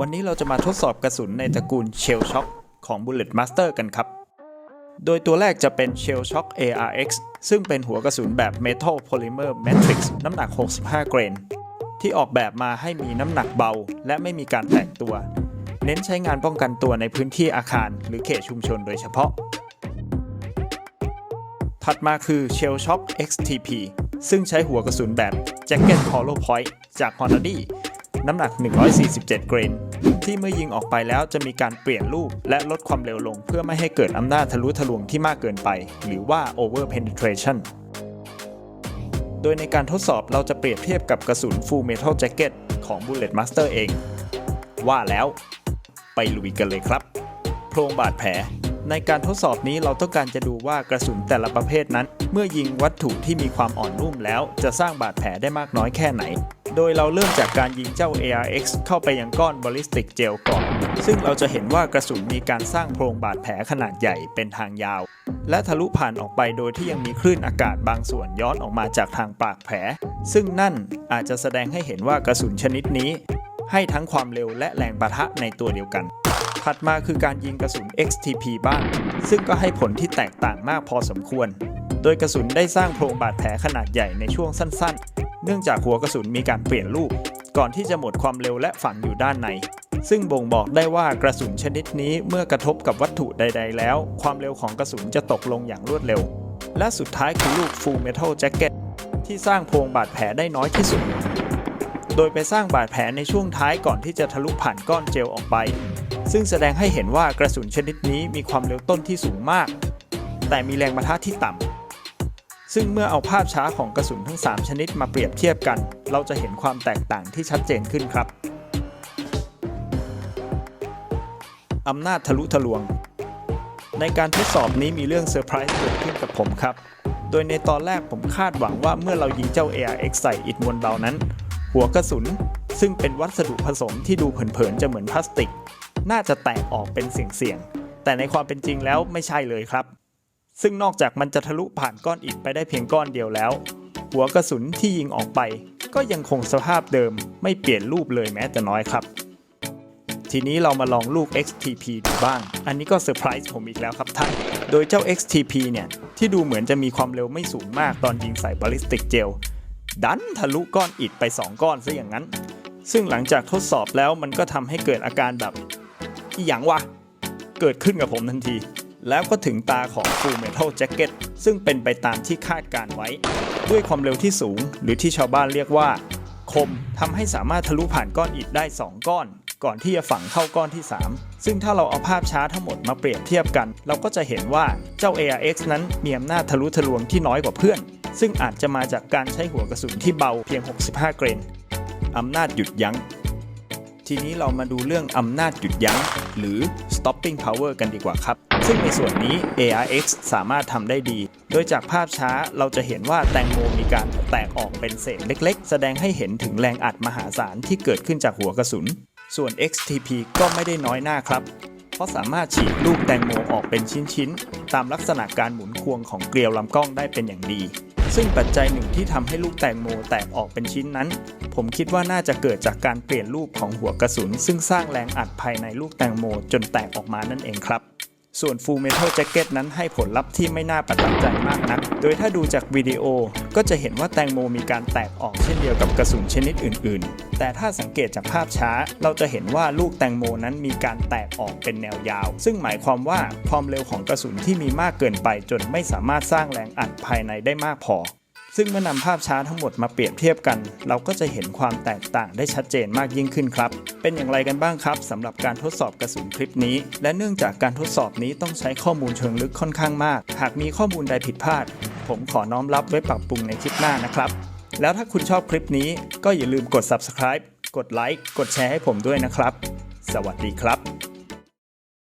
วันนี้เราจะมาทดสอบกระสุนในตระกูล Shell Shock ของ Bullet Master กันครับ โดยตัวแรกจะเป็น Shell Shock ARX ซึ่งเป็นหัวกระสุนแบบ Metal Polymer Matrix น้ำหนัก 65 เกรน ที่ออกแบบมาให้มีน้ำหนักเบา และไม่มีการแตกตัว เน้นใช้งานป้องกันตัวในพื้นที่อาคารหรือเขตชุมชนโดยเฉพาะ ถัดมาคือ Shell Shock XTP ซึ่งใช้หัวกระสุนแบบ Jacket Hollow Point จาก Hornady น้ำหนัก 147 เกรน ที่เมื่อยิงออกไปแล้วจะมีการเปลี่ยนรูปและลดความเร็วลง เพื่อไม่ให้เกิดอำนาจทะลุทะลวงที่มากเกินไป หรือว่า over penetration โดยในการทดสอบเราจะเปรียบเทียบกับกระสุน Full Metal Jacket ของ Bullet Master เอง ว่าแล้ว ไปลุยกันเลยครับ โพรงบาดแผล ในการทดสอบนี้เราต้องการจะดูว่ากระสุนแต่ละประเภทนั้น เมื่อยิงวัตถุที่มีความอ่อนนุ่มแล้วจะสร้างบาดแผลได้มากน้อยแค่ไหน โดยเราเริ่มจากการยิงเจ้า ARX เข้าไปยังก้อนบอลิสติกเจลก่อน ซึ่งเราจะเห็นว่ากระสุนมีการสร้างโพรงบาดแผลขนาดใหญ่เป็นทางยาว และทะลุผ่านออกไปโดยที่ยังมีคลื่นอากาศบางส่วนย้อนออกมาจากทางปากแผล ซึ่งนั่นอาจจะแสดงให้เห็นว่ากระสุนชนิดนี้ ให้ทั้งความเร็วและแรงปะทะในตัวเดียวกันถัดมาคือการยิงกระสุน XTP บ้าง ซึ่งก็ให้ผลที่แตกต่างมากพอสมควร โดยกระสุนได้สร้างโพรงบาดแผลขนาดใหญ่ในช่วงสั้น เนื่องจากหัวกระสุนมีการเปลี่ยนรูป ก่อนที่จะหมดความเร็วและฝังอยู่ด้านใน ซึ่งบ่งบอกได้ว่ากระสุนชนิดนี้เมื่อกระทบกับวัตถุใด ๆ แล้ว ความเร็วของกระสุนจะตกลงอย่างรวดเร็ว และสุดท้ายคือลูก Full Metal Jacket ที่สร้างโพรงบาดแผลได้น้อยที่สุด โดยไปสร้างบาดแผลในช่วงท้ายก่อนที่จะทะลุผ่านก้อนเจลออกไป ซึ่งแสดงให้เห็นว่ากระสุนชนิดนี้มีความเร็วต้นที่สูงมาก แต่มีแรงปะทะที่ต่ำ ซึ่งเมื่อเอาภาพช้าของกระสุนทั้ง 3 ชนิดมาเปรียบเทียบกัน เราจะเห็นความแตกต่างที่ชัดเจนขึ้นครับ อำนาจทะลุทะลวง ในการทดสอบนี้มีเรื่องเซอร์ไพรส์เกิดขึ้นกับผมครับ โดยในตอนแรกผมคาดหวังว่าเมื่อเรายิงเจ้า ARX ใส่อิฐมวลเบานั้น หัวกระสุนซึ่งเป็นวัสดุผสมที่ดูเผินๆจะเหมือนพลาสติก น่าจะแตกออกเป็นเสี่ยงๆแต่ในความเป็นจริงแล้วไม่ใช่เลยครับ ซึ่งนอกจากมันจะทะลุผ่านก้อนอิฐไปได้เพียงก้อนเดียวแล้ว หัวกระสุนที่ยิงออกไป ก็ยังคงสภาพเดิมไม่เปลี่ยนรูปเลยแม้แต่น้อยครับ ทีนี้เรามาลองลูก XTP ดูบ้าง อันนี้ก็เซอร์ไพรส์ผมอีกแล้วครับท่าน โดยเจ้า XTP เนี่ย ที่ดูเหมือนจะมีความเร็วไม่สูงมากตอนยิงใส่บอลิสติกเจล ดันทะลุก้อนอิฐไป 2 ก้อนซะอย่างนั้น ซึ่งหลังจากทดสอบแล้วมันก็ทำให้เกิดอาการแบบอีหยังวะ เกิดขึ้นกับผมทันที แล้วก็ถึงตาของ Full Metal Jacket ซึ่งเป็นไปตามที่คาดการไว้ ด้วยความเร็วที่สูง หรือที่ชาวบ้านเรียกว่า คมทำให้สามารถทะลุผ่านก้อนอิฐได้ 2 ก้อน ก่อนที่จะฝังเข้าก้อนที่ 3 ซึ่งถ้าเราเอาภาพช้าทั้งหมดมาเปรียบเทียบกัน เราก็จะเห็นว่าเจ้า ARX นั้นมีอำนาจทะลุทะลวงที่น้อยกว่าเพื่อน ซึ่งอาจจะมาจากการใช้หัวกระสุนที่เบาเพียง 65 เกรนอำนาจหยุดยั้งทีนี้เรามาดูเรื่องอำนาจหยุดยั้ง หรือ stopping power กันดีกว่าครับ ซึ่งในส่วนนี้ ARX สามารถทำได้ดี โดยจากภาพช้าเราจะเห็นว่าแตงโมมีการแตกออกเป็นเศษเล็กๆ แสดงให้เห็นถึงแรงอัดมหาศาลที่เกิดขึ้นจากหัวกระสุน ส่วน XTP ก็ไม่ได้น้อยหน้าครับ เพราะสามารถฉีกลูกแตงโมออกเป็นชิ้นๆ ตามลักษณะการหมุนควงของเกลียวลำกล้องได้เป็นอย่างดีซึ่งปัจจัยหนึ่งที่ทำให้ลูกแตงโมแตกออกเป็นชิ้นนั้น ผมคิดว่าน่าจะเกิดจากการเปลี่ยนรูปของหัวกระสุน ซึ่งสร้างแรงอัดภายในลูกแตงโมจนแตกออกมานั่นเองครับ ส่วน Full Metal Jacket นั้นให้ผลลัพธ์ที่ไม่น่าประทับใจมากนัก โดยถ้าดูจากวิดีโอก็จะเห็นว่าแตงโมมีการแตกออกเช่นเดียวกับกระสุนชนิดอื่น ๆ แต่ถ้าสังเกตจากภาพช้า เราจะเห็นว่าลูกแตงโมนั้นมีการแตกออกเป็นแนวยาว ซึ่งหมายความว่าความเร็วของกระสุนที่มีมากเกินไปจนไม่สามารถสร้างแรงอัดภายในได้มากพอ ซึ่งเมื่อนำภาพช้าทั้งหมดมาเปรียบเทียบกัน เราก็จะเห็นความแตกต่างได้ชัดเจนมากยิ่งขึ้นครับ เป็นอย่างไรกันบ้างครับสำหรับการทดสอบกระสุนคลิปนี้ และเนื่องจากการทดสอบนี้ต้องใช้ข้อมูลเชิงลึกค่อนข้างมาก หากมีข้อมูลใดผิดพลาด ผมขอน้อมรับไว้ปรับปรุงในคลิปหน้านะครับ แล้วถ้าคุณชอบคลิปนี้ก็อย่าลืมกด subscribe กดไลค์กดแชร์ให้ผมด้วยนะครับ สวัสดีครับ